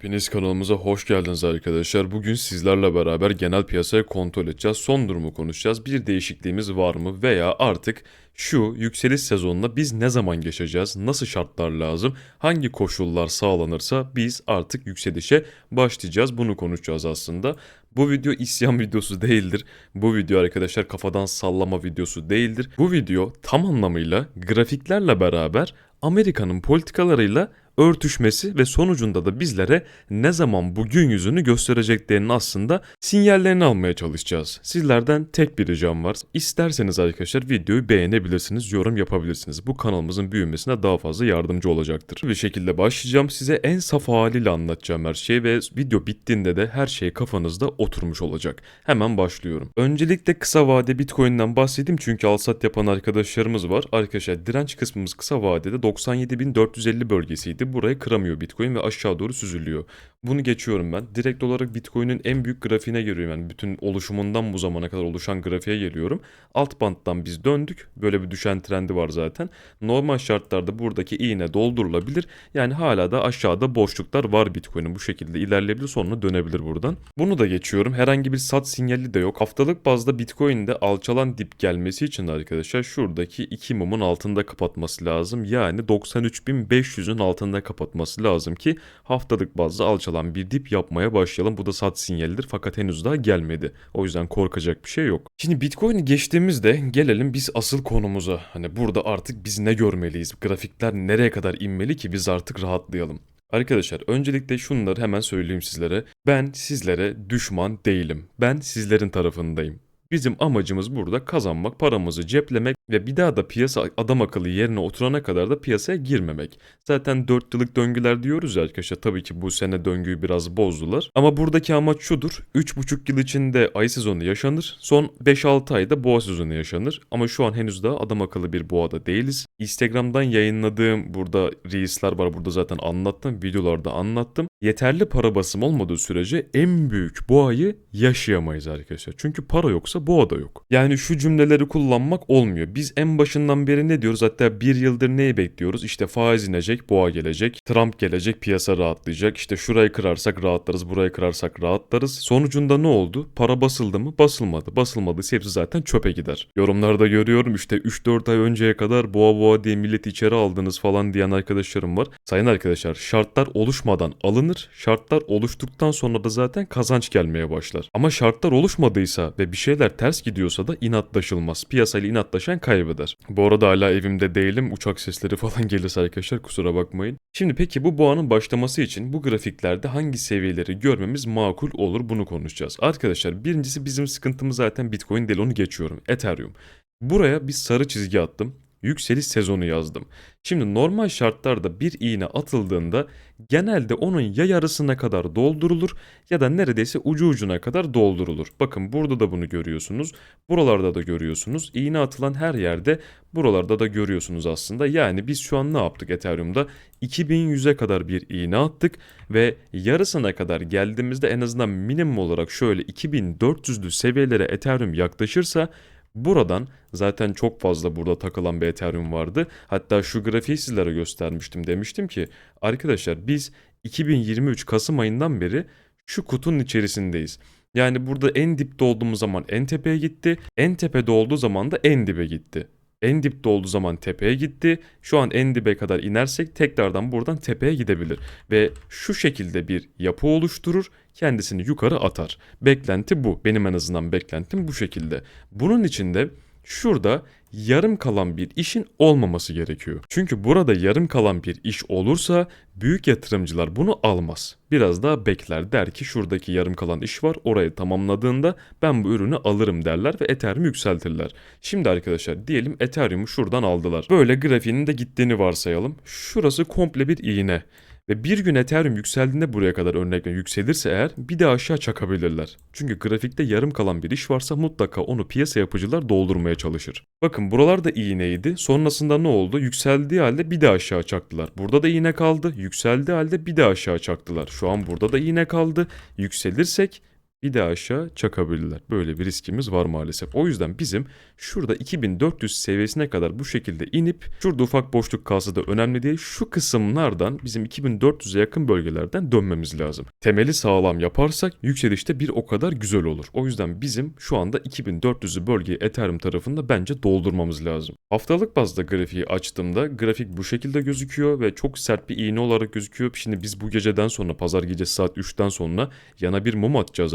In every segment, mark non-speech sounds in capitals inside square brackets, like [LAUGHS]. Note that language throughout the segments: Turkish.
Hepiniz kanalımıza hoş geldiniz arkadaşlar. Bugün sizlerle beraber genel piyasayı kontrol edeceğiz. Son durumu konuşacağız. Bir değişikliğimiz var mı veya artık şu yükseliş sezonuna biz ne zaman geçeceğiz? Nasıl şartlar lazım? Hangi koşullar sağlanırsa biz artık yükselişe başlayacağız. Bunu konuşacağız aslında. Bu video isyan [LAUGHS] videosu değildir. Bu video arkadaşlar kafadan sallama videosu değildir. Bu video tam anlamıyla grafiklerle beraber Amerika'nın politikalarıyla örtüşmesi ve sonucunda da bizlere ne zaman bugün yüzünü göstereceklerinin aslında sinyallerini almaya çalışacağız. Sizlerden tek bir ricam var. İsterseniz arkadaşlar videoyu beğenebilirsiniz, yorum yapabilirsiniz. Bu kanalımızın büyümesine daha fazla yardımcı olacaktır. Bir şekilde başlayacağım. Size en saf haliyle anlatacağım her şeyi ve video bittiğinde de her şey kafanızda oturmuş olacak. Hemen başlıyorum. Öncelikle kısa vade Bitcoin'den bahsedeyim çünkü alsat yapan arkadaşlarımız var. Arkadaşlar direnç kısmımız kısa vadede 97.450 bölgesiydi. Burayı kıramıyor Bitcoin ve aşağı doğru süzülüyor. Bunu geçiyorum ben. Direkt olarak Bitcoin'in en büyük grafiğine geliyorum. Yani bütün oluşumundan bu zamana kadar oluşan grafiğe geliyorum. Alt banttan biz döndük. Böyle bir düşen trendi var zaten. Normal şartlarda buradaki iğne doldurulabilir. Yani hala da aşağıda boşluklar var Bitcoin'in. Bu şekilde ilerleyebilir sonra dönebilir buradan. Bunu da geçiyorum. Herhangi bir sat sinyali de yok. Haftalık bazda Bitcoin'de alçalan dip gelmesi için arkadaşlar şuradaki iki mumun altında kapatması lazım. Yani 93.500'ün altında kapatması lazım ki haftalık bazda alçalan bir dip yapmaya başlayalım. Bu da sat sinyalidir fakat henüz daha gelmedi. O yüzden korkacak bir şey yok. Şimdi Bitcoin'i geçtiğimizde gelelim biz asıl konumuza. Hani burada artık biz ne görmeliyiz? Grafikler nereye kadar inmeli ki biz artık rahatlayalım? Arkadaşlar öncelikle şunları hemen söyleyeyim sizlere. Ben sizlere düşman değilim. Ben sizlerin tarafındayım. Bizim amacımız burada kazanmak, paramızı ceplemek ve bir daha da piyasa adam akıllı yerine oturana kadar da piyasaya girmemek. Zaten 4 yıllık döngüler diyoruz ya arkadaşlar. Tabii ki bu sene döngüyü biraz bozdular. Ama buradaki amaç şudur. 3,5 yıl içinde ay sezonu yaşanır. Son 5-6 ayda boğa sezonu yaşanır. Ama şu an henüz daha adam akıllı bir boğada değiliz. Instagram'dan yayınladığım burada reelsler var. Burada zaten anlattım. Videolarda anlattım. Yeterli para basım olmadığı sürece en büyük boğayı yaşayamayız arkadaşlar. Çünkü para yoksa boğa da yok. Yani şu cümleleri kullanmak olmuyor. Biz en başından beri ne diyoruz? Hatta bir yıldır neyi bekliyoruz? İşte faiz inecek, boğa gelecek, Trump gelecek, piyasa rahatlayacak. İşte şurayı kırarsak rahatlarız, burayı kırarsak rahatlarız. Sonucunda ne oldu? Para basıldı mı? Basılmadı. Basılmadıysa hepsi zaten çöpe gider. Yorumlarda görüyorum işte 3-4 ay önceye kadar boğa boğa diye milleti içeri aldınız falan diyen arkadaşlarım var. Sayın arkadaşlar şartlar oluşmadan alınır. Şartlar oluştuktan sonra da zaten kazanç gelmeye başlar. Ama şartlar oluşmadıysa ve bir şeyler ters gidiyorsa da inatlaşılmaz. Piyasayla inatlaşan kaybeder. Bu arada hala evimde değilim. Uçak sesleri [LAUGHS] falan gelirse arkadaşlar kusura bakmayın. Şimdi peki bu boğanın başlaması için bu grafiklerde hangi seviyeleri görmemiz makul olur bunu konuşacağız. Arkadaşlar birincisi bizim sıkıntımız zaten Bitcoin değil onu geçiyorum. Ethereum. Buraya bir sarı çizgi attım yükseliş sezonu yazdım. Şimdi normal şartlarda bir iğne atıldığında genelde onun ya yarısına kadar doldurulur ya da neredeyse ucu ucuna kadar doldurulur. Bakın burada da bunu görüyorsunuz. Buralarda da görüyorsunuz. İğne atılan her yerde buralarda da görüyorsunuz aslında. Yani biz şu an ne yaptık Ethereum'da? 2100'e kadar bir iğne attık ve yarısına kadar geldiğimizde en azından minimum olarak şöyle 2400'lü seviyelere Ethereum yaklaşırsa Buradan zaten çok fazla burada takılan bir Ethereum vardı. Hatta şu grafiği sizlere göstermiştim. Demiştim ki arkadaşlar biz 2023 Kasım ayından beri şu kutunun içerisindeyiz. Yani burada en dipte olduğumuz zaman en tepeye gitti. En tepede olduğu zaman da en dibe gitti. En dipte olduğu zaman tepeye gitti. Şu an en dibe kadar inersek tekrardan buradan tepeye gidebilir. Ve şu şekilde bir yapı oluşturur. Kendisini yukarı atar. Beklenti bu. Benim en azından beklentim bu şekilde. Bunun içinde şurada yarım kalan bir işin olmaması gerekiyor. Çünkü burada yarım kalan bir iş olursa büyük yatırımcılar bunu almaz. Biraz daha bekler der ki şuradaki yarım kalan iş var orayı tamamladığında ben bu ürünü alırım derler ve Ethereum yükseltirler. Şimdi arkadaşlar diyelim Ethereum'u şuradan aldılar. Böyle grafiğinin de gittiğini varsayalım. Şurası komple bir iğne. Ve bir gün Ethereum yükseldiğinde buraya kadar örnek yükselirse eğer bir de aşağı çakabilirler. Çünkü grafikte yarım kalan bir iş varsa mutlaka onu piyasa yapıcılar doldurmaya çalışır. Bakın buralarda iğneydi. Sonrasında ne oldu? Yükseldiği halde bir de aşağı çaktılar. Burada da iğne kaldı. Yükseldiği halde bir de aşağı çaktılar. Şu an burada da iğne kaldı. Yükselirsek bir daha aşağı çakabilirler. Böyle bir riskimiz var maalesef. O yüzden bizim şurada 2400 seviyesine kadar bu şekilde inip şurada ufak boşluk kalsa da önemli değil. Şu kısımlardan bizim 2400'e yakın bölgelerden dönmemiz lazım. Temeli sağlam yaparsak yükselişte bir o kadar güzel olur. O yüzden bizim şu anda 2400'ü bölgeyi Ethereum tarafında bence doldurmamız lazım. Haftalık bazda grafiği açtığımda grafik bu şekilde gözüküyor ve çok sert bir iğne olarak gözüküyor. Şimdi biz bu geceden sonra pazar gecesi saat 3'ten sonra yana bir mum atacağız.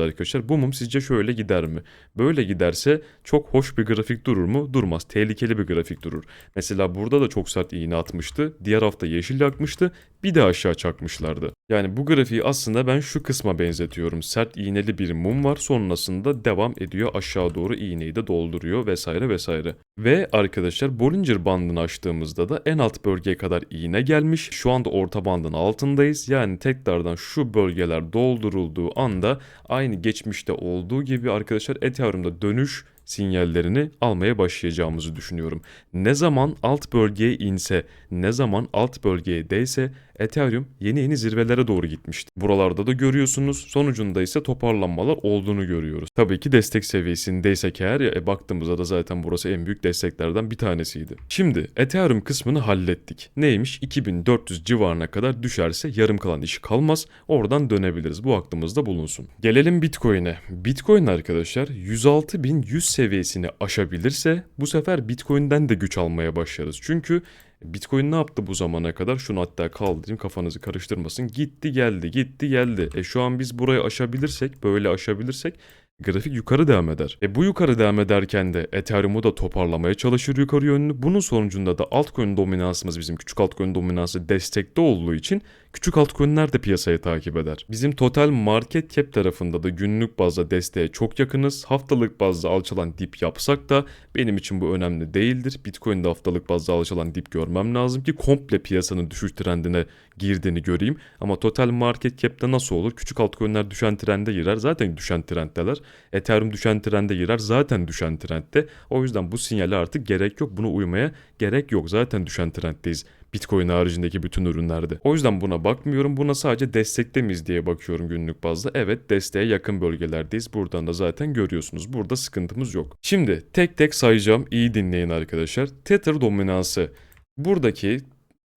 Bu mum sizce şöyle gider mi? Böyle giderse çok hoş bir grafik durur mu? Durmaz. Tehlikeli bir grafik durur. Mesela burada da çok sert iğne atmıştı. Diğer hafta yeşil yakmıştı. Bir de aşağı çakmışlardı. Yani bu grafiği aslında ben şu kısma benzetiyorum. Sert iğneli bir mum var. Sonrasında devam ediyor aşağı doğru iğneyi de dolduruyor vesaire vesaire. Ve arkadaşlar Bollinger bandını açtığımızda da en alt bölgeye kadar iğne gelmiş. Şu anda orta bandın altındayız. Yani tekrardan şu bölgeler doldurulduğu anda aynı geçmişte olduğu gibi arkadaşlar Ethereum'da dönüş sinyallerini almaya başlayacağımızı düşünüyorum. Ne zaman alt bölgeye inse, ne zaman alt bölgeye değse Ethereum yeni yeni zirvelere doğru gitmişti. Buralarda da görüyorsunuz. Sonucunda ise toparlanmalar olduğunu görüyoruz. Tabii ki destek seviyesindeysek eğer e, baktığımızda da zaten burası en büyük desteklerden bir tanesiydi. Şimdi Ethereum kısmını hallettik. Neymiş? 2400 civarına kadar düşerse yarım kalan iş kalmaz. Oradan dönebiliriz. Bu aklımızda bulunsun. Gelelim Bitcoin'e. Bitcoin arkadaşlar 106.100 seviyesini aşabilirse bu sefer Bitcoin'den de güç almaya başlarız. Çünkü Bitcoin ne yaptı bu zamana kadar? Şunu hatta kaldırayım kafanızı karıştırmasın. Gitti geldi gitti geldi. E şu an biz burayı aşabilirsek böyle aşabilirsek grafik yukarı devam eder. E bu yukarı devam ederken de Ethereum'u da toparlamaya çalışır yukarı yönlü. Bunun sonucunda da altcoin dominansımız bizim küçük altcoin dominansı destekte olduğu için küçük altcoin'ler de piyasayı takip eder. Bizim total market cap tarafında da günlük bazda desteğe çok yakınız. Haftalık bazda alçalan dip yapsak da benim için bu önemli değildir. Bitcoin'de haftalık bazda alçalan dip görmem lazım ki komple piyasanın düşüş trendine girdiğini göreyim. Ama total market cap'te nasıl olur? Küçük altcoin'ler düşen trende girer. Zaten düşen trenddeler. Ethereum düşen trende girer. Zaten düşen trendde. O yüzden bu sinyale artık gerek yok. Buna uymaya gerek yok. Zaten düşen trenddeyiz. Bitcoin haricindeki bütün ürünlerde. O yüzden buna bakmıyorum. Buna sadece destekte miyiz diye bakıyorum günlük bazda. Evet desteğe yakın bölgelerdeyiz. Buradan da zaten görüyorsunuz. Burada sıkıntımız yok. Şimdi tek tek sayacağım. İyi dinleyin arkadaşlar. Tether dominansı. Buradaki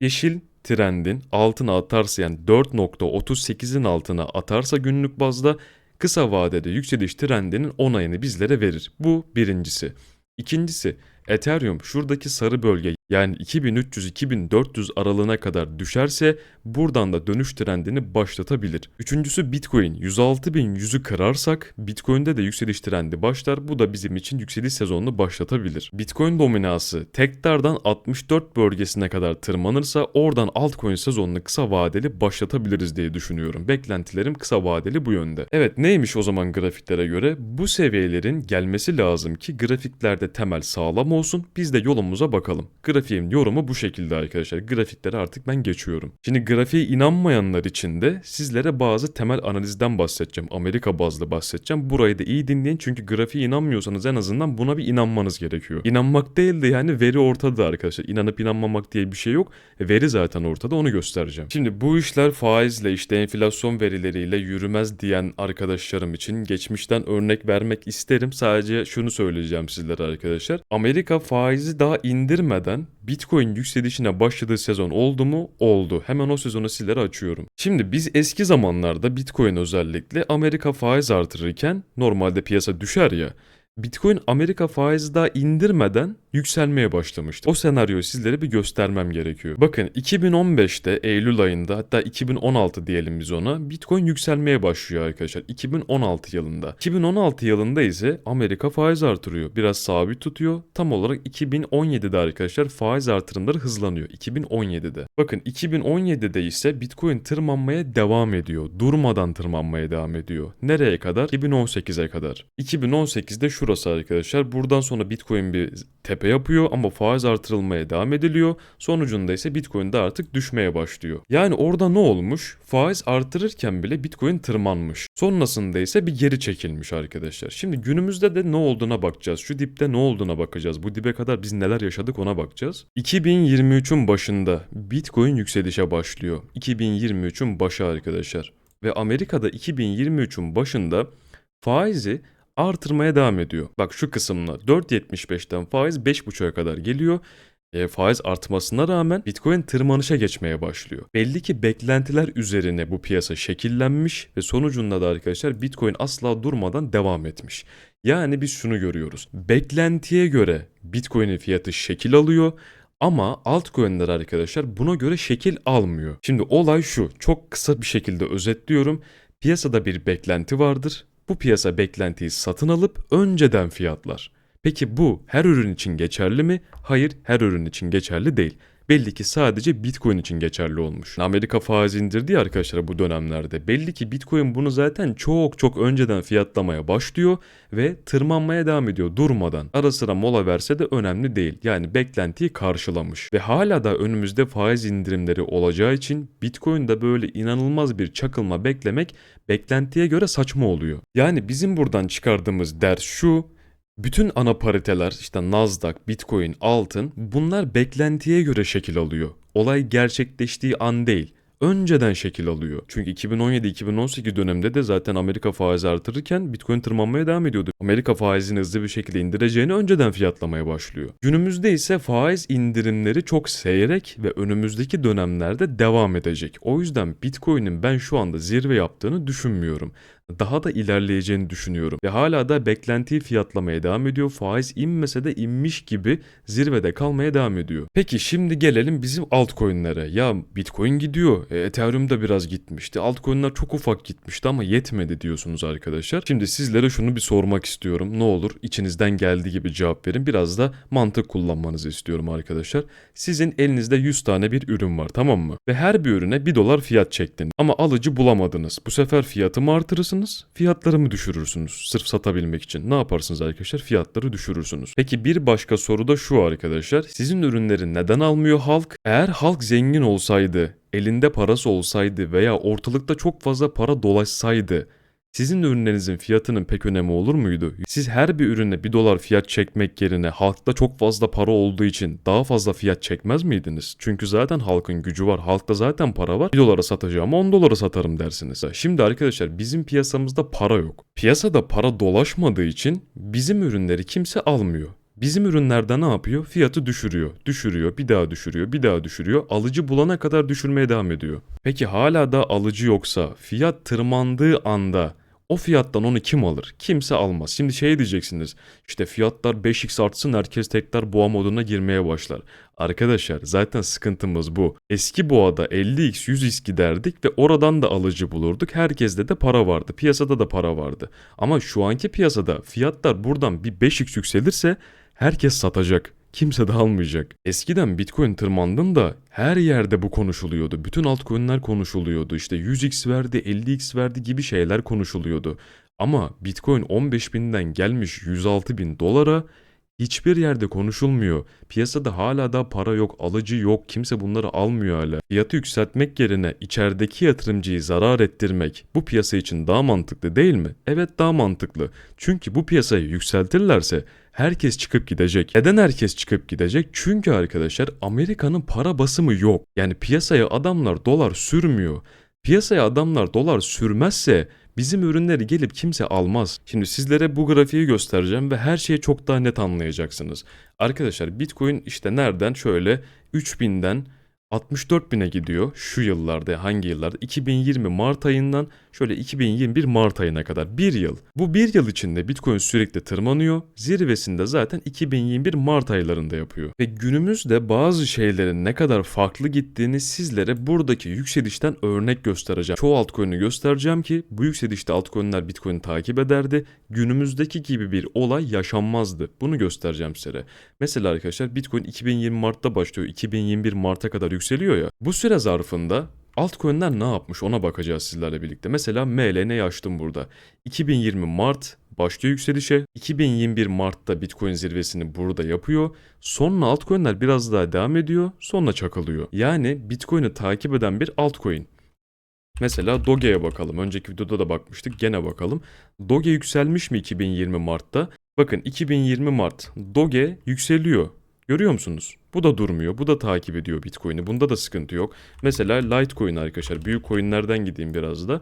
yeşil trendin altına atarsa yani 4.38'in altına atarsa günlük bazda kısa vadede yükseliş trendinin onayını bizlere verir. Bu birincisi. İkincisi Ethereum şuradaki sarı bölge yani 2300-2400 aralığına kadar düşerse buradan da dönüş trendini başlatabilir. Üçüncüsü Bitcoin 106.100'ü kırarsak Bitcoin'de de yükseliş trendi başlar. Bu da bizim için yükseliş sezonunu başlatabilir. Bitcoin dominası tekrardan 64 bölgesine kadar tırmanırsa oradan altcoin sezonunu kısa vadeli başlatabiliriz diye düşünüyorum. Beklentilerim kısa vadeli bu yönde. Evet neymiş o zaman grafiklere göre? Bu seviyelerin gelmesi lazım ki grafiklerde temel sağlam olsun. Biz de yolumuza bakalım. Grafiğin yorumu bu şekilde arkadaşlar. Grafiklere artık ben geçiyorum. Şimdi grafiğe inanmayanlar için de sizlere bazı temel analizden bahsedeceğim. Amerika bazlı bahsedeceğim. Burayı da iyi dinleyin çünkü grafiğe inanmıyorsanız en azından buna bir inanmanız gerekiyor. İnanmak değil de yani veri ortada arkadaşlar. İnanıp inanmamak diye bir şey yok. Veri zaten ortada onu göstereceğim. Şimdi bu işler faizle işte enflasyon verileriyle yürümez diyen arkadaşlarım için geçmişten örnek vermek isterim. Sadece şunu söyleyeceğim sizlere arkadaşlar. Amerika faizi daha indirmeden Bitcoin yükselişine başladığı sezon oldu mu? Oldu. Hemen o sezonu sizlere açıyorum. Şimdi biz eski zamanlarda Bitcoin özellikle Amerika faiz artırırken normalde piyasa düşer ya. Bitcoin Amerika faizi daha indirmeden yükselmeye başlamıştı. O senaryoyu sizlere bir göstermem gerekiyor. Bakın 2015'te Eylül ayında hatta 2016 diyelim biz ona Bitcoin yükselmeye başlıyor arkadaşlar. 2016 yılında. 2016 yılında ise Amerika faiz artırıyor. Biraz sabit tutuyor. Tam olarak 2017'de arkadaşlar faiz artırımları hızlanıyor. 2017'de. Bakın 2017'de ise Bitcoin tırmanmaya devam ediyor. Durmadan tırmanmaya devam ediyor. Nereye kadar? 2018'e kadar. 2018'de şurası arkadaşlar. Buradan sonra Bitcoin bir tepe yapıyor ama faiz artırılmaya devam ediliyor. Sonucunda ise Bitcoin de artık düşmeye başlıyor. Yani orada ne olmuş? Faiz artırırken bile Bitcoin tırmanmış. Sonrasında ise bir geri çekilmiş arkadaşlar. Şimdi günümüzde de ne olduğuna bakacağız. Şu dipte ne olduğuna bakacağız. Bu dibe kadar biz neler yaşadık ona bakacağız. 2023'ün başında Bitcoin yükselişe başlıyor. 2023'ün başı arkadaşlar. Ve Amerika'da 2023'ün başında faizi artırmaya devam ediyor. Bak şu kısımlar 4.75'ten faiz 5.5'a kadar geliyor. E, faiz artmasına rağmen Bitcoin tırmanışa geçmeye başlıyor. Belli ki beklentiler üzerine bu piyasa şekillenmiş ve sonucunda da arkadaşlar Bitcoin asla durmadan devam etmiş. Yani biz şunu görüyoruz. Beklentiye göre Bitcoin'in fiyatı şekil alıyor ama altcoin'ler arkadaşlar buna göre şekil almıyor. Şimdi olay şu. Çok kısa bir şekilde özetliyorum. Piyasada bir beklenti vardır. Bu piyasa beklentiyi satın alıp önceden fiyatlar. Peki bu her ürün için geçerli mi? Hayır, her ürün için geçerli değil. Belli ki sadece Bitcoin için geçerli olmuş. Amerika faiz indirdi ya arkadaşlar bu dönemlerde. Belli ki Bitcoin bunu zaten çok çok önceden fiyatlamaya başlıyor ve tırmanmaya devam ediyor durmadan. Ara sıra mola verse de önemli değil. Yani beklentiyi karşılamış. Ve hala da önümüzde faiz indirimleri olacağı için Bitcoin'de böyle inanılmaz bir çakılma beklemek beklentiye göre saçma oluyor. Yani bizim buradan çıkardığımız ders şu. Bütün ana pariteler işte Nasdaq, Bitcoin, altın bunlar beklentiye göre şekil alıyor. Olay gerçekleştiği an değil. Önceden şekil alıyor. Çünkü 2017-2018 döneminde de zaten Amerika faizi artırırken Bitcoin tırmanmaya devam ediyordu. Amerika faizini hızlı bir şekilde indireceğini önceden fiyatlamaya başlıyor. Günümüzde ise faiz indirimleri çok seyrek ve önümüzdeki dönemlerde devam edecek. O yüzden Bitcoin'in ben şu anda zirve yaptığını düşünmüyorum daha da ilerleyeceğini düşünüyorum. Ve hala da beklentiyi fiyatlamaya devam ediyor. Faiz inmese de inmiş gibi zirvede kalmaya devam ediyor. Peki şimdi gelelim bizim altcoin'lere. Ya Bitcoin gidiyor. E, Ethereum da biraz gitmişti. Altcoin'ler çok ufak gitmişti ama yetmedi diyorsunuz arkadaşlar. Şimdi sizlere şunu bir sormak istiyorum. Ne olur içinizden geldiği gibi cevap verin. Biraz da mantık kullanmanızı istiyorum arkadaşlar. Sizin elinizde 100 tane bir ürün var tamam mı? Ve her bir ürüne 1 dolar fiyat çektiniz. Ama alıcı bulamadınız. Bu sefer fiyatı mı artırırsınız? Fiyatları mı düşürürsünüz? Sırf satabilmek için. Ne yaparsınız arkadaşlar? Fiyatları düşürürsünüz. Peki bir başka soru da şu arkadaşlar. Sizin ürünleri neden almıyor halk? Eğer halk zengin olsaydı, elinde parası olsaydı veya ortalıkta çok fazla para dolaşsaydı sizin ürünlerinizin fiyatının pek önemi olur muydu? Siz her bir ürüne 1 dolar fiyat çekmek yerine halkta çok fazla para olduğu için daha fazla fiyat çekmez miydiniz? Çünkü zaten halkın gücü var. Halkta zaten para var. 1 dolara satacağım 10 dolara satarım dersiniz. Şimdi arkadaşlar bizim piyasamızda para yok. Piyasada para dolaşmadığı için bizim ürünleri kimse almıyor. Bizim ürünlerde ne yapıyor? Fiyatı düşürüyor, düşürüyor, bir daha düşürüyor, bir daha düşürüyor. Alıcı bulana kadar düşürmeye devam ediyor. Peki hala da alıcı yoksa fiyat tırmandığı anda o fiyattan onu kim alır? Kimse almaz. Şimdi şey diyeceksiniz. İşte fiyatlar 5x artsın herkes tekrar boğa moduna girmeye başlar. Arkadaşlar zaten sıkıntımız bu. Eski boğada 50x 100x giderdik ve oradan da alıcı bulurduk. Herkeste de para vardı. Piyasada da para vardı. Ama şu anki piyasada fiyatlar buradan bir 5x yükselirse herkes satacak. Kimse de almayacak. Eskiden Bitcoin tırmandığında her yerde bu konuşuluyordu. Bütün altcoin'ler konuşuluyordu. İşte 100x verdi, 50x verdi gibi şeyler konuşuluyordu. Ama Bitcoin 15 binden gelmiş 106 bin dolara hiçbir yerde konuşulmuyor. Piyasada hala da para yok, alıcı yok, kimse bunları almıyor hala. Fiyatı yükseltmek yerine içerideki yatırımcıyı zarar ettirmek bu piyasa için daha mantıklı değil mi? Evet daha mantıklı. Çünkü bu piyasayı yükseltirlerse herkes çıkıp gidecek. Neden herkes çıkıp gidecek? Çünkü arkadaşlar Amerika'nın para basımı yok. Yani piyasaya adamlar dolar sürmüyor. Piyasaya adamlar dolar sürmezse bizim ürünleri gelip kimse almaz. Şimdi sizlere bu grafiği göstereceğim ve her şeyi çok daha net anlayacaksınız. Arkadaşlar Bitcoin işte nereden şöyle 3000'den 64 bine gidiyor şu yıllarda hangi yıllarda 2020 Mart ayından şöyle 2021 Mart ayına kadar bir yıl. Bu bir yıl içinde Bitcoin sürekli tırmanıyor zirvesinde zaten 2021 Mart aylarında yapıyor. Ve günümüzde bazı şeylerin ne kadar farklı gittiğini sizlere buradaki yükselişten örnek göstereceğim. Çoğu altcoin'i göstereceğim ki bu yükselişte altcoin'ler Bitcoin'i takip ederdi. Günümüzdeki gibi bir olay yaşanmazdı. Bunu göstereceğim size. Mesela arkadaşlar Bitcoin 2020 Mart'ta başlıyor. 2021 Mart'a kadar yükseliyor ya. Bu süre zarfında altcoin'ler ne yapmış ona bakacağız sizlerle birlikte. Mesela MLN'yi açtım burada. 2020 Mart başlıyor yükselişe. 2021 Mart'ta Bitcoin zirvesini burada yapıyor. Sonra altcoin'ler biraz daha devam ediyor. Sonra çakılıyor. Yani Bitcoin'i takip eden bir altcoin. Mesela Doge'ye bakalım. Önceki videoda da bakmıştık. Gene bakalım. Doge yükselmiş mi 2020 Mart'ta? Bakın 2020 Mart Doge yükseliyor. Görüyor musunuz? Bu da durmuyor. Bu da takip ediyor Bitcoin'i. Bunda da sıkıntı yok. Mesela Litecoin arkadaşlar. Büyük coinlerden gideyim biraz da.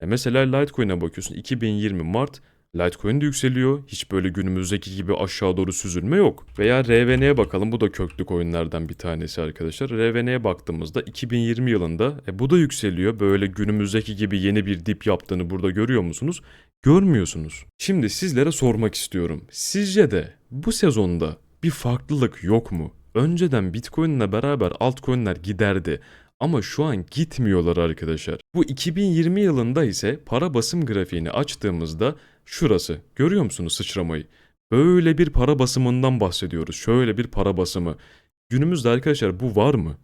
E mesela Litecoin'e bakıyorsun. 2020 Mart Litecoin de yükseliyor. Hiç böyle günümüzdeki gibi aşağı doğru süzülme yok. Veya RVN'ye bakalım. Bu da köklü coinlerden bir tanesi arkadaşlar. RVN'ye baktığımızda 2020 yılında e, bu da yükseliyor. Böyle günümüzdeki gibi yeni bir dip yaptığını burada görüyor musunuz? Görmüyorsunuz. Şimdi sizlere sormak istiyorum. Sizce de bu sezonda bir farklılık yok mu? Önceden Bitcoin'le beraber altcoin'ler giderdi. Ama şu an gitmiyorlar arkadaşlar. Bu 2020 yılında ise para basım grafiğini açtığımızda şurası. Görüyor musunuz sıçramayı? Böyle bir para basımından bahsediyoruz. Şöyle bir para basımı. Günümüzde arkadaşlar bu var mı?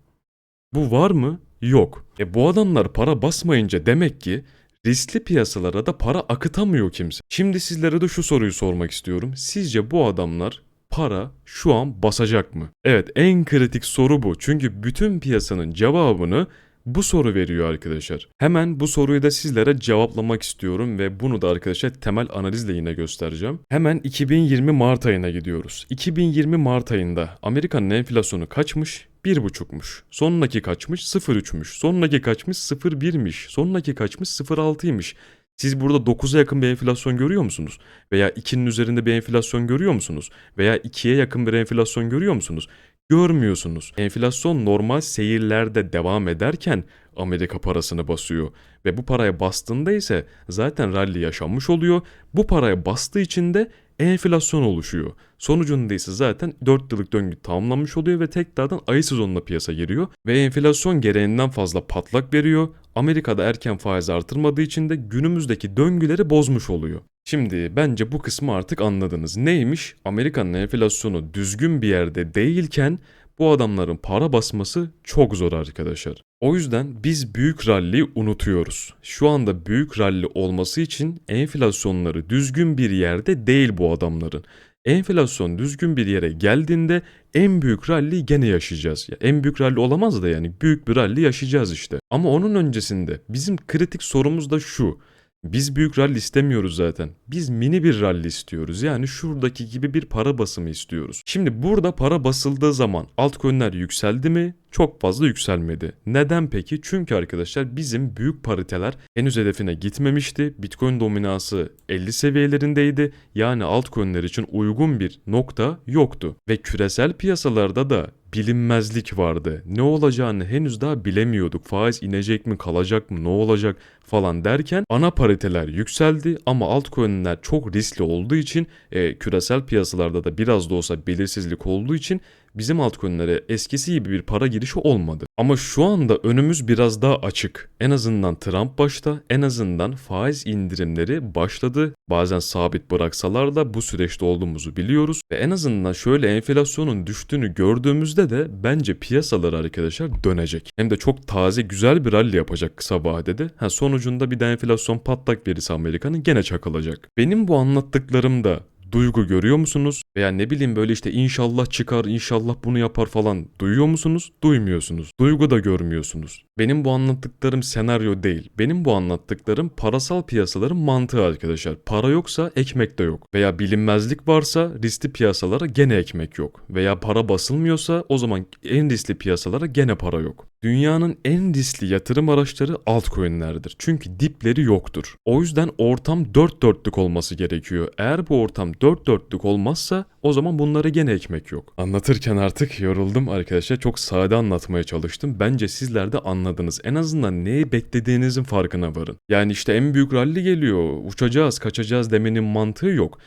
Bu var mı? Yok. E bu adamlar para basmayınca demek ki riskli piyasalara da para akıtamıyor kimse. Şimdi sizlere de şu soruyu sormak istiyorum. Sizce bu adamlar para şu an basacak mı? Evet en kritik soru bu. Çünkü bütün piyasanın cevabını bu soru veriyor arkadaşlar. Hemen bu soruyu da sizlere cevaplamak istiyorum ve bunu da arkadaşlar temel analizle yine göstereceğim. Hemen 2020 Mart ayına gidiyoruz. 2020 Mart ayında Amerika'nın enflasyonu kaçmış? 1,5'muş. Sonraki kaçmış? 0,3'müş. Sonraki kaçmış? 0,1'miş. Sonraki kaçmış? 0,6'ymış. Siz burada 9'a yakın bir enflasyon görüyor musunuz? Veya 2'nin üzerinde bir enflasyon görüyor musunuz? Veya 2'ye yakın bir enflasyon görüyor musunuz? Görmüyorsunuz. Enflasyon normal seyirlerde devam ederken Amerika parasını basıyor. Ve bu paraya bastığında ise zaten rally yaşanmış oluyor. Bu paraya bastığı için de enflasyon oluşuyor. Sonucunda ise zaten 4 yıllık döngü tamamlanmış oluyor ve tekrardan ayı sezonuna piyasa giriyor. Ve enflasyon gereğinden fazla patlak veriyor. Amerika'da erken faiz artırmadığı için de günümüzdeki döngüleri bozmuş oluyor. Şimdi bence bu kısmı artık anladınız. Neymiş? Amerika'nın enflasyonu düzgün bir yerde değilken bu adamların para basması çok zor arkadaşlar. O yüzden biz büyük ralliyi unutuyoruz. Şu anda büyük ralli olması için enflasyonları düzgün bir yerde değil bu adamların. Enflasyon düzgün bir yere geldiğinde en büyük ralliyi gene yaşayacağız. Ya en büyük ralli olamaz da yani büyük bir ralli yaşayacağız işte. Ama onun öncesinde bizim kritik sorumuz da şu. Biz büyük rally istemiyoruz zaten. Biz mini bir rally istiyoruz. Yani şuradaki gibi bir para basımı istiyoruz. Şimdi burada para basıldığı zaman altcoin'ler yükseldi mi? Çok fazla yükselmedi. Neden peki? Çünkü arkadaşlar bizim büyük pariteler henüz hedefine gitmemişti. Bitcoin dominansı 50 seviyelerindeydi. Yani altcoin'ler için uygun bir nokta yoktu. Ve küresel piyasalarda da bilinmezlik vardı. Ne olacağını henüz daha bilemiyorduk. Faiz inecek mi, kalacak mı, ne olacak falan derken ana pariteler yükseldi ama altcoin'ler çok riskli olduğu için e, küresel piyasalarda da biraz da olsa belirsizlik olduğu için bizim altcoin'lere eskisi gibi bir para girişi olmadı. Ama şu anda önümüz biraz daha açık. En azından Trump başta, en azından faiz indirimleri başladı. Bazen sabit bıraksalar da bu süreçte olduğumuzu biliyoruz. Ve en azından şöyle enflasyonun düştüğünü gördüğümüzde de bence piyasalar arkadaşlar dönecek. Hem de çok taze güzel bir rally yapacak kısa vadede. Ha, sonucunda bir de enflasyon patlak verirse Amerika'nın gene çakılacak. Benim bu anlattıklarımda duygu görüyor musunuz? Veya ne bileyim böyle işte inşallah çıkar, inşallah bunu yapar falan duyuyor musunuz? Duymuyorsunuz. Duygu da görmüyorsunuz. Benim bu anlattıklarım senaryo değil. Benim bu anlattıklarım parasal piyasaların mantığı arkadaşlar. Para yoksa ekmek de yok. Veya bilinmezlik varsa riskli piyasalara gene ekmek yok. Veya para basılmıyorsa o zaman en riskli piyasalara gene para yok. Dünyanın en riskli yatırım araçları altcoin'lerdir. Çünkü dipleri yoktur. O yüzden ortam dört dörtlük olması gerekiyor. Eğer bu ortam dört dörtlük olmazsa o zaman bunlara gene ekmek yok. Anlatırken artık yoruldum arkadaşlar. Çok sade anlatmaya çalıştım. Bence sizler de anladınız. En azından neyi beklediğinizin farkına varın. Yani işte en büyük rally geliyor. Uçacağız, kaçacağız demenin mantığı yok.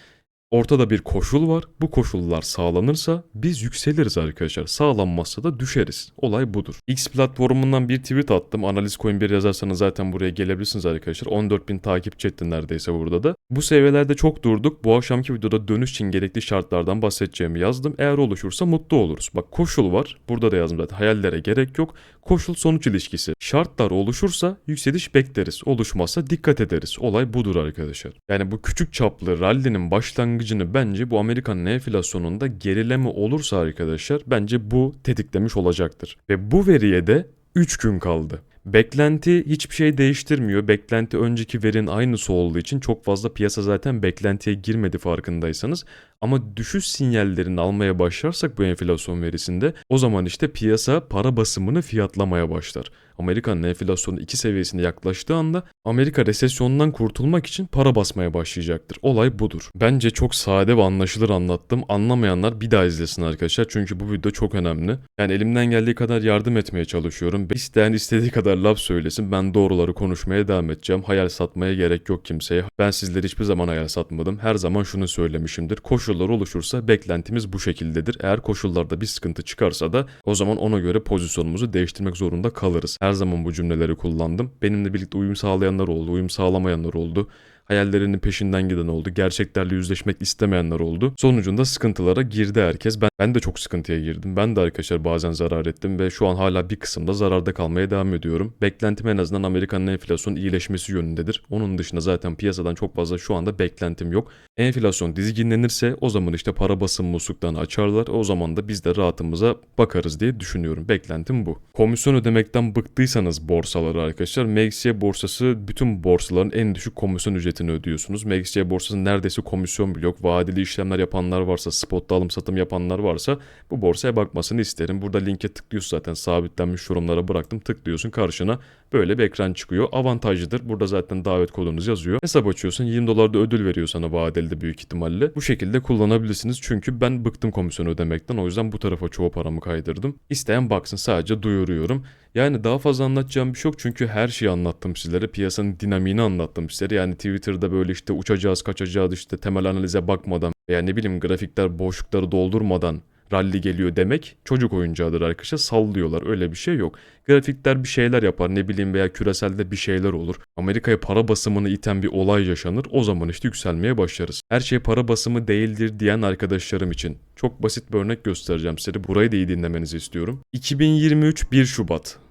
Ortada bir koşul var. Bu koşullar sağlanırsa biz yükseliriz arkadaşlar. Sağlanmazsa da düşeriz. Olay budur. X platformundan bir tweet attım. Analiz coin bir yazarsanız zaten buraya gelebilirsiniz arkadaşlar. 14.000 takipçi etti neredeyse burada da. Bu seviyelerde çok durduk. Bu akşamki videoda dönüş için gerekli şartlardan bahsedeceğimi yazdım. Eğer oluşursa mutlu oluruz. Bak koşul var. Burada da yazdım zaten. Hayallere gerek yok. Koşul sonuç ilişkisi. Şartlar oluşursa yükseliş bekleriz. Oluşmazsa dikkat ederiz. Olay budur arkadaşlar. Yani bu küçük çaplı rallinin başlangıcını bence bu Amerikan enflasyonunda gerileme olursa arkadaşlar bence bu tetiklemiş olacaktır. Ve bu veriye de 3 gün kaldı. Beklenti hiçbir şey değiştirmiyor. Beklenti önceki verinin aynısı olduğu için çok fazla piyasa zaten beklentiye girmedi farkındaysanız. Ama düşüş sinyallerini almaya başlarsak bu enflasyon verisinde o zaman işte piyasa para basımını fiyatlamaya başlar. Amerika'nın enflasyonu 2 seviyesine yaklaştığı anda Amerika resesyondan kurtulmak için para basmaya başlayacaktır. Olay budur. Bence çok sade ve anlaşılır anlattım. Anlamayanlar bir daha izlesin arkadaşlar. Çünkü bu video çok önemli. Yani elimden geldiği kadar yardım etmeye çalışıyorum. İsteyen istediği kadar laf söylesin. Ben doğruları konuşmaya devam edeceğim. Hayal satmaya gerek yok kimseye. Ben sizlere hiçbir zaman hayal satmadım. Her zaman şunu söylemişimdir. Koşullar oluşursa beklentimiz bu şekildedir. Eğer koşullarda bir sıkıntı çıkarsa da o zaman ona göre pozisyonumuzu değiştirmek zorunda kalırız. Her zaman bu cümleleri kullandım. Benimle birlikte uyum sağlayanlar oldu, uyum sağlamayanlar oldu hayallerinin peşinden giden oldu. Gerçeklerle yüzleşmek istemeyenler oldu. Sonucunda sıkıntılara girdi herkes. Ben, ben de çok sıkıntıya girdim. Ben de arkadaşlar bazen zarar ettim ve şu an hala bir kısımda zararda kalmaya devam ediyorum. Beklentim en azından Amerika'nın enflasyonun iyileşmesi yönündedir. Onun dışında zaten piyasadan çok fazla şu anda beklentim yok. Enflasyon dizginlenirse o zaman işte para basım musluklarını açarlar. O zaman da biz de rahatımıza bakarız diye düşünüyorum. Beklentim bu. Komisyon ödemekten bıktıysanız borsaları arkadaşlar MXC borsası bütün borsaların en düşük komisyon ücretini ödüyorsunuz. MXC borsası neredeyse komisyon bile yok. Vadeli işlemler yapanlar varsa, spotta alım satım yapanlar varsa bu borsaya bakmasını isterim. Burada linke tıklıyorsun zaten sabitlenmiş yorumlara bıraktım. Tıklıyorsun karşına böyle bir ekran çıkıyor. Avantajlıdır. Burada zaten davet kodunuz yazıyor. Hesap açıyorsun 20 dolar da ödül veriyor sana vadeli de büyük ihtimalle. Bu şekilde kullanabilirsiniz. Çünkü ben bıktım komisyon ödemekten. O yüzden bu tarafa çoğu paramı kaydırdım. İsteyen baksın sadece duyuruyorum. Yani daha fazla anlatacağım bir şey yok çünkü her şeyi anlattım sizlere. Piyasanın dinamiğini anlattım sizlere. Yani Twitter'da böyle işte uçacağız kaçacağız işte temel analize bakmadan veya ne bileyim grafikler boşlukları doldurmadan rally geliyor demek çocuk oyuncağıdır arkadaşlar sallıyorlar öyle bir şey yok. Grafikler bir şeyler yapar ne bileyim veya küreselde bir şeyler olur. Amerika'ya para basımını iten bir olay yaşanır o zaman işte yükselmeye başlarız. Her şey para basımı değildir diyen arkadaşlarım için çok basit bir örnek göstereceğim size burayı da iyi dinlemenizi istiyorum. 2023 1 Şubat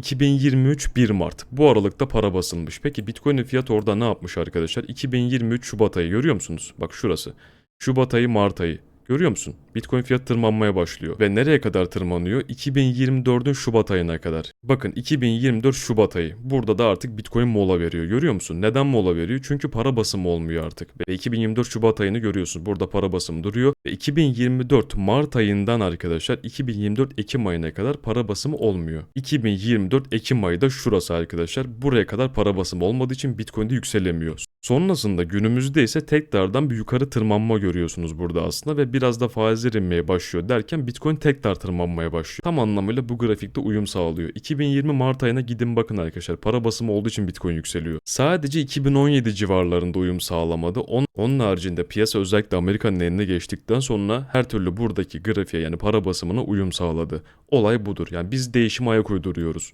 2023 1 Mart. Bu aralıkta para basılmış. Peki Bitcoin'in fiyatı orada ne yapmış arkadaşlar? 2023 Şubat ayı görüyor musunuz? Bak şurası. Şubat ayı Mart ayı. Görüyor musun? Bitcoin fiyat tırmanmaya başlıyor. Ve nereye kadar tırmanıyor? 2024'ün Şubat ayına kadar. Bakın 2024 Şubat ayı. Burada da artık Bitcoin mola veriyor. Görüyor musun? Neden mola veriyor? Çünkü para basımı olmuyor artık. Ve 2024 Şubat ayını görüyorsun. Burada para basımı duruyor. Ve 2024 Mart ayından arkadaşlar 2024 Ekim ayına kadar para basımı olmuyor. 2024 Ekim ayı da şurası arkadaşlar. Buraya kadar para basımı olmadığı için Bitcoin'de yükselemiyor. Sonrasında günümüzde ise tekrardan bir yukarı tırmanma görüyorsunuz burada aslında ve biraz da faizler inmeye başlıyor derken Bitcoin tekrar tırmanmaya başlıyor. Tam anlamıyla bu grafikte uyum sağlıyor. 2020 Mart ayına gidin bakın arkadaşlar. Para basımı olduğu için Bitcoin yükseliyor. Sadece 2017 civarlarında uyum sağlamadı. On, onun haricinde piyasa özellikle Amerika'nın eline geçtikten sonra her türlü buradaki grafiğe yani para basımına uyum sağladı. Olay budur. Yani biz değişim ayak uyduruyoruz.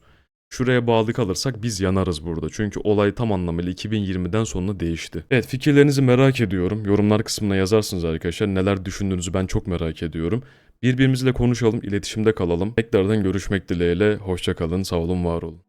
Şuraya bağlı kalırsak biz yanarız burada. Çünkü olay tam anlamıyla 2020'den sonra değişti. Evet fikirlerinizi merak ediyorum. Yorumlar kısmına yazarsınız arkadaşlar. Neler düşündüğünüzü ben çok merak ediyorum. Birbirimizle konuşalım, iletişimde kalalım. Tekrardan görüşmek dileğiyle. Hoşça kalın, sağ olun, var olun.